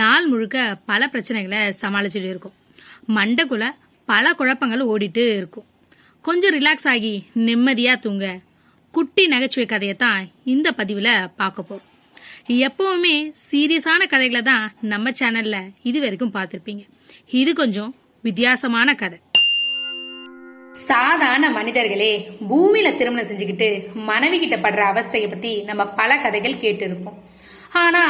நாள் முழுக்க பல பிரச்சனைகளை சமாளிச்சுட்டு இருக்கும். மண்டைக்குள்ள பல குழப்பங்கள் ஓடிட்டு இருக்கும். கொஞ்சம் ரிலாக்ஸ் ஆகி நிம்மதியா தூங்க. குட்டி நகைச்சுவை கதையை தான் இந்த பதிவில் பார்க்க போறோம். எப்பவுமே சீரியஸான கதைகளை தான் நம்ம சேனல்ல இது வரைக்கும் பார்த்துருப்பீங்க. இது கொஞ்சம் வித்தியாசமான கதை. சாதாரண மனிதர்களே பூமியில திருமணம் செஞ்சுக்கிட்டு மனைவி கிட்ட படுற அவஸ்தையை பத்தி நம்ம பல கதைகள் கேட்டு இருப்போம் ஆனா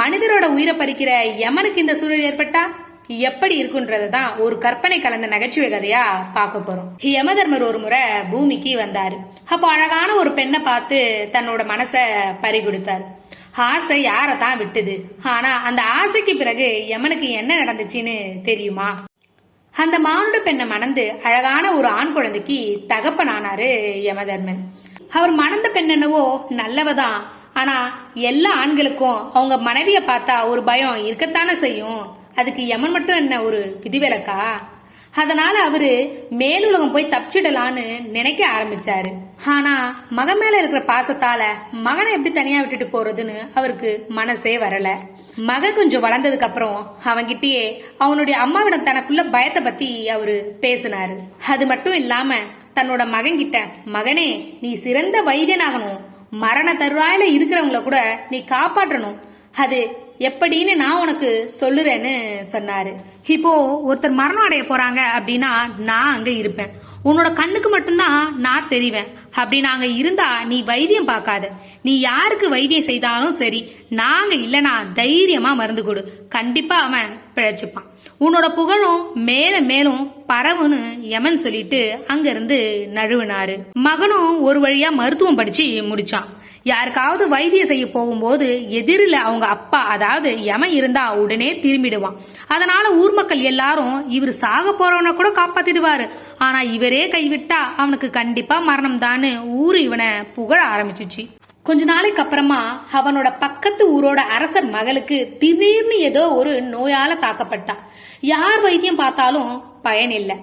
மனிதரோட உயிரை பறிக்கிற யமனுக்கு இந்த சூழல் ஏற்பட்டா? எப்படி இருக்குன்றத தான் ஒரு கற்பனை கலந்த நகைச்சுவை கதையா பார்க்க போறோம். யமதர்மர் ஒரு முறை பூமிக்கு வந்தாரு. அப்போ அழகான ஒரு பெண்ணை பார்த்து தன்னோட மனச பறி கொடுத்தாரு. ஆசை யாரை தான் விட்டுது? ஆனா அந்த ஆசைக்கு பிறகு யமனுக்கு என்ன நடந்துச்சுன்னு தெரியுமா? அந்த மானுட பெண்ணை மணந்து அழகான ஒரு ஆண் குழந்தைக்கு தகப்பனானாரு யமதர்மன். அவர் மணந்த பெண் என்னவோ நல்லவதான் ஆனா எல்லா ஆண்களுக்கும் அவங்க மனைவிய பார்த்தா ஒரு பயம் இருக்கத்தானே செய்யும்? அதுக்கு யமன் மட்டும் என்ன ஒரு விதிவிலக்கா? அதனால அவரு மேலுலகம் போய் தப்பிச்சிடலான்னு நினைக்க ஆரம்பிச்சாரு. ஆனா மகன் மேல இருக்கிற பாசத்தால மகனை எப்படி தனியா விட்டுட்டு போறதுன்னு அவருக்கு மனசே வரல. மக கொஞ்சம் வளர்ந்ததுக்கு அப்புறம் அவன்கிட்டயே அவனுடைய அம்மாவிடம் தனக்குள்ள பயத்தை பத்தி அவரு பேசினாரு. அது மட்டும் இல்லாம தன்னோட மகன்கிட்ட மகனே நீ சிறந்த வைத்தியனாகணும். மரண தருவாயில இருக்கிறவங்கள கூட நீ காப்பாற்றணும். அது எப்படின்னு நான் உனக்கு சொல்லுறேன்னு சொன்னாரு. இப்போ ஒருத்தர் மரணம் அடைய போறாங்க அப்படின்னா நான் அங்க இருப்பேன். உன்னோட கண்ணுக்கு மட்டும்தான் நான் தெரிவேன். அப்படி நாங்க இருந்தா நீ வைத்தியம் பார்க்காத. நீ யாருக்கு வைத்தியம் செய்தாலும் சரி நாங்க இல்லனா தைரியமா மருந்து கொடு. கண்டிப்பா அவன் பிழைச்சுப்பான். உன்னோட புகழும் மேல மேலும் பரவுன்னு யமன் சொல்லிட்டு அங்க இருந்து நழுவினாரு. மகனும் ஒரு வழியா மருத்துவம் படிச்சு முடிச்சான். யாருக்காவது வைத்தியம் செய்ய போகும்போது எதிரில் அவங்க அப்பா அதாவது யம இருந்தா உடனே திரும்பிடுவான். அதனால ஊர் மக்கள் எல்லாரும் இவர் சாக போறவனை கூட காப்பாத்திடுவாரு. ஆனா இவரே கைவிட்டா அவனுக்கு கண்டிப்பா மரணம் தான்னு ஊரு இவனை புகழ ஆரம்பிச்சிச்சு. கொஞ்ச நாளைக்கு அப்புறமா அவனோட பக்கத்து ஊரோட அரசர் மகளுக்கு திடீர்னு ஏதோ ஒரு நோயால தாக்கப்பட்டா யார் வைத்தியம் பார்த்தாலும் பயன் இல்லை.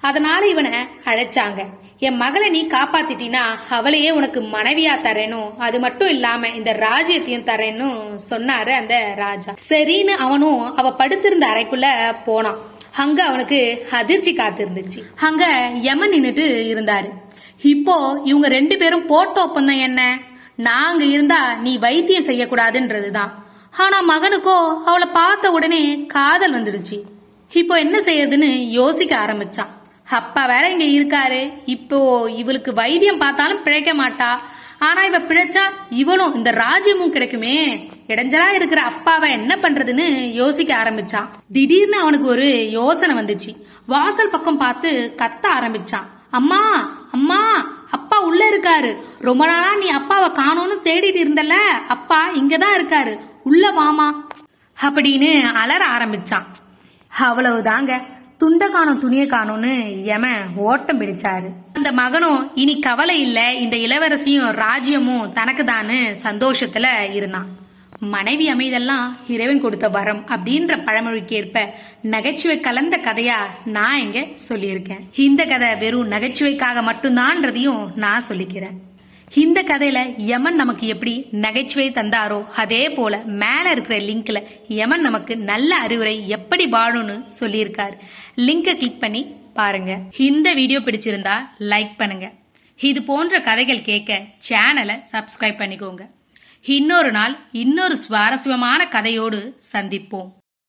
அதனால இவனை அழைச்சாங்க. என் மகளை நீ காப்பாத்திட்டினா அவளையே உனக்கு மனைவியா தரேனும் அது மட்டும் இல்லாம இந்த ராஜ்யத்தையும் தரேன்னு சொன்னாரு அந்த ராஜா. சரின்னு அவனும் அவ படுத்திருந்த அறைக்குள்ள போனான். அங்க அவனுக்கு அதிர்ச்சி காத்திருந்துச்சு. அங்க யமன் நின்னுட்டு இருந்தாரு. இப்போ இவங்க ரெண்டு பேரும் போட்ட ஒப்பந்தம் என்ன? நான் அங்க இருந்தா நீ வைத்தியம் செய்யக்கூடாதுன்றதுதான். ஆனா மகனுக்கோ அவளை பார்த்த உடனே காதல் வந்துடுச்சு. இப்போ என்ன செய்யறதுன்னு யோசிக்க ஆரம்பிச்சான். அப்பா வேற இங்க இருக்காரு. இப்போ இவளுக்கு வைத்தியம் பார்த்தாலும் பிழைக்க மாட்டா. ஆனா இவ பிழைச்சா இவனும் இந்த ராஜ்யமும் கிடைக்குமே. இடைஞ்சலா இருக்கிற அப்பாவை என்ன பண்றதுன்னு யோசிக்க ஆரம்பிச்சான். திடீர்னு அவனுக்கு ஒரு யோசனை வந்துச்சு. வாசல் பக்கம் பார்த்து கத்த ஆரம்பிச்சான். அம்மா அம்மா இருக்காரு. ரொம்ப நாளா நீ அப்பாவை காணோம்னு தேடிட்டு இருந்தல அப்பா இங்கதான் இருக்காரு. உள்ள வாமா. அப்படின்னு அலற ஆரம்பிச்சான். அவ்வளவுதாங்க. துண்ட காணும் துணியை காணும்னு எம ஓட்டம் பிடிச்சாரு. அந்த மகனும் இனி கவலை இல்ல. இந்த இளவரசியும் ராஜ்யமும் தனக்கு சந்தோஷத்துல இருந்தான். மனைவி அமைதெல்லாம் இறைவன் கொடுத்த வரம் அப்படின்ற பழமொழிக்கு ஏற்ப நகைச்சுவை கலந்த கதையா நான் இங்க சொல்லியிருக்கேன். இந்த கதை வெறும் நகைச்சுவைக்காக மட்டும்தான்றதையும் நான் சொல்லிக்கிறேன். இந்த கதையில யமன் நமக்கு எப்படி நகைச்சுவை தந்தாரோ அதே போல மேல இருக்கிற லிங்க்ல யமன் நமக்கு நல்ல அறிவுரை எப்படி வாழணும்னு சொல்லியிருக்காரு. லிங்கை கிளிக் பண்ணி பாருங்க. இந்த வீடியோ பிடிச்சிருந்தா லைக் பண்ணுங்க. இது போன்ற கதைகள் கேட்க சேனலை சப்ஸ்கிரைப் பண்ணிக்கோங்க. இன்னொரு நாள் இன்னொரு சுவாரஸ்யமான கதையோடு சந்திப்போம்.